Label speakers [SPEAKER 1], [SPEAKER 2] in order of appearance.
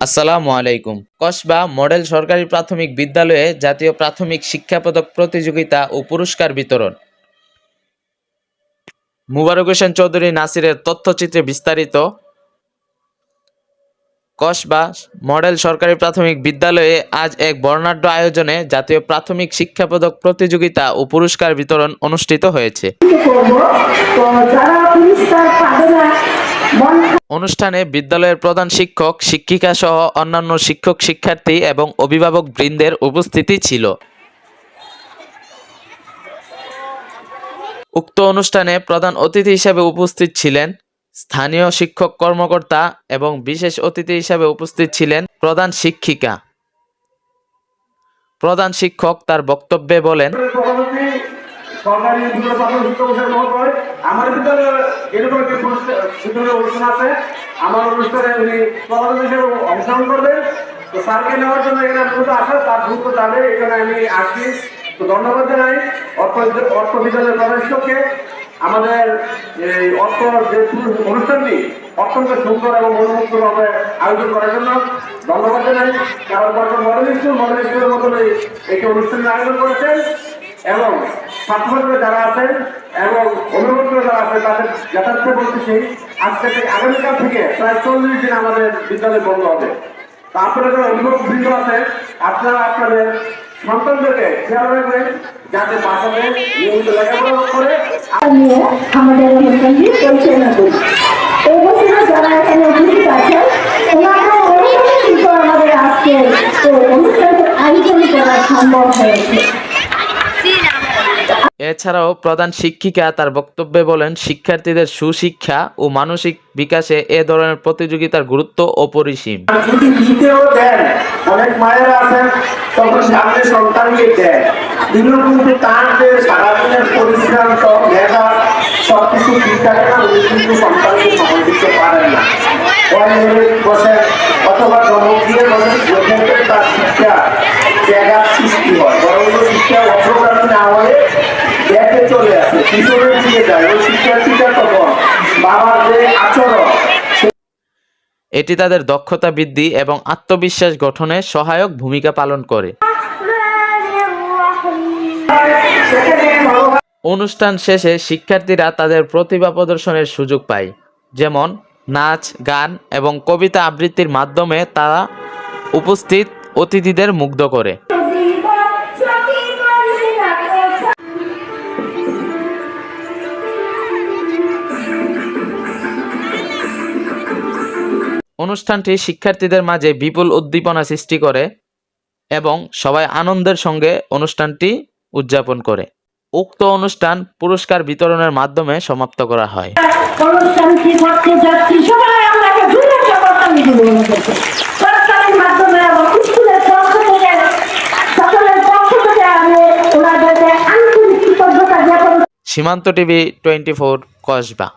[SPEAKER 1] আসসালামু আলাইকুম। কসবা মডেল সরকারি প্রাথমিক বিদ্যালয়ে জাতীয় প্রাথমিক শিক্ষা পদক প্রতিযোগিতা ও পুরস্কার বিতরণ। মুবারক হোসেন চৌধুরী নাসিরের তথ্যচিত্রে বিস্তারিত কসবা মডেল সরকারি প্রাথমিক বিদ্যালয়ে আজ এক বর্ণাঢ্য আয়োজনে জাতীয় প্রাথমিক শিক্ষা পদক প্রতিযোগিতা ও পুরস্কার বিতরণ অনুষ্ঠিত হয়েছে। অনুষ্ঠানে বিদ্যালয়ের প্রধান শিক্ষক, শিক্ষিকা সহ অন্যান্য শিক্ষক, শিক্ষার্থী এবং অভিভাবক বৃন্দের উপস্থিতি ছিল। উক্ত অনুষ্ঠানে প্রধান অতিথি হিসেবে উপস্থিত ছিলেন স্থানীয় শিক্ষক কর্মকর্তা এবং বিশেষ অতিথি হিসাবে উপস্থিত ছিলেন প্রধান শিক্ষিকা। প্রধান শিক্ষক তার বক্তব্যে বলেন
[SPEAKER 2] ধন্যবাদ জানাই। অর্থ অর্থ বিদ্যালয়ের প্রধান শিক্ষককে। আমাদের এই অর্থ যে অনুষ্ঠানটি অত্যন্ত সুন্দর এবং মনোমুগ্ধভাবে আয়োজন করার জন্য ধন্যবাদ জানাই। কারণ বর্তমান মডেল স্কুল, মডেল স্কুলের মতন এই একটি অনুষ্ঠানের আয়োজন করেছেন এবং ছাত্রছাত্রীরা যারা আছেন এবং অভিভাবকরা যারা আছেন, তাদের যথার্থ বলতেছি আজকে থেকে আগামীকাল থেকে প্রায় চল্লিশ দিন আমাদের বিদ্যালয় বন্ধ হবে। তা আপনারা যারা অভিভাবক বৃন্দ আছেন, আপনারা আপনাদের সন্তানদেরকে খেয়াল রাখবেন, যাতে বাসাতে নিয়মিত লেখাপড়া করে।
[SPEAKER 3] নিয়ে আমাদের অনুষ্ঠানটি পরিচালনা করি। এই বছর আজকে আয়োজন করা সম্ভব হয়েছে।
[SPEAKER 1] এছাড়াও প্রধান শিক্ষিকা তার বক্তব্যে বলেন, শিক্ষার্থীদের সুশিক্ষা ও মানসিক বিকাশে এ ধরনের প্রতিযোগিতার গুরুত্ব অপরিসীম।
[SPEAKER 2] যদি দিতেও দেন, অনেক মায়েরা আছেন, তখন সামনে সন্তানকে দেন। সারাদিনের পরিশ্রম সব সব কিছু না, কিন্তু সন্তানকে সময় দিতে পারেন না ওই মেরে বসে অথবা ধমক দিয়ে বসে যেক্ষেত্রে তার শিক্ষা জায়গার সৃষ্টি হয় বরং শিক্ষা অগ্রগামী না হয়ে দেখে চলে আসে পিছনের দিকে যায় ওই শিক্ষার্থীটা তখন বাবার যে আচরণ
[SPEAKER 1] এটি তাদের দক্ষতা বৃদ্ধি এবং আত্মবিশ্বাস গঠনে সহায়ক ভূমিকা পালন করে। অনুষ্ঠান শেষে শিক্ষার্থীরা তাদের প্রতিভা প্রদর্শনের সুযোগ পায়। যেমন, নাচ, গান এবং কবিতা আবৃত্তির মাধ্যমে তারা উপস্থিত অতিথিদের মুগ্ধ করে। অনুষ্ঠানটি শিক্ষার্থীদের মাঝে বিপুল উদ্দীপনা সৃষ্টি করে এবং সবাই আনন্দের সঙ্গে অনুষ্ঠানটি উদযাপন করে। উক্ত অনুষ্ঠান পুরস্কার বিতরণের মাধ্যমে সমাপ্ত করা হয়।
[SPEAKER 3] অনুষ্ঠানটি করতে যাচ্ছি? সবাই
[SPEAKER 1] সীমান্ত টিভি টোয়েন্টি ফোর কসবা।